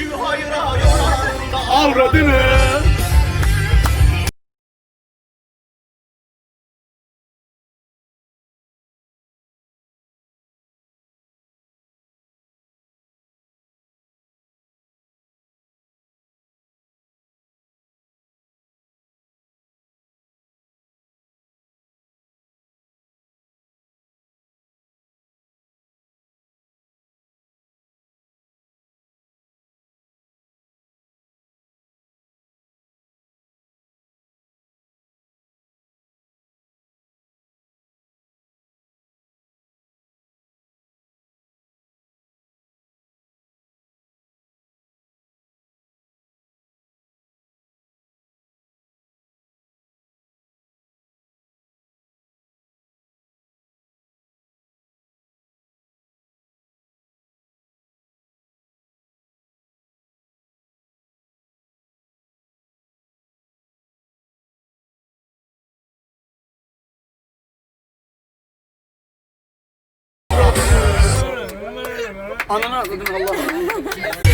Gözü hayra yoran da Avradını. Ananı avradını Allah.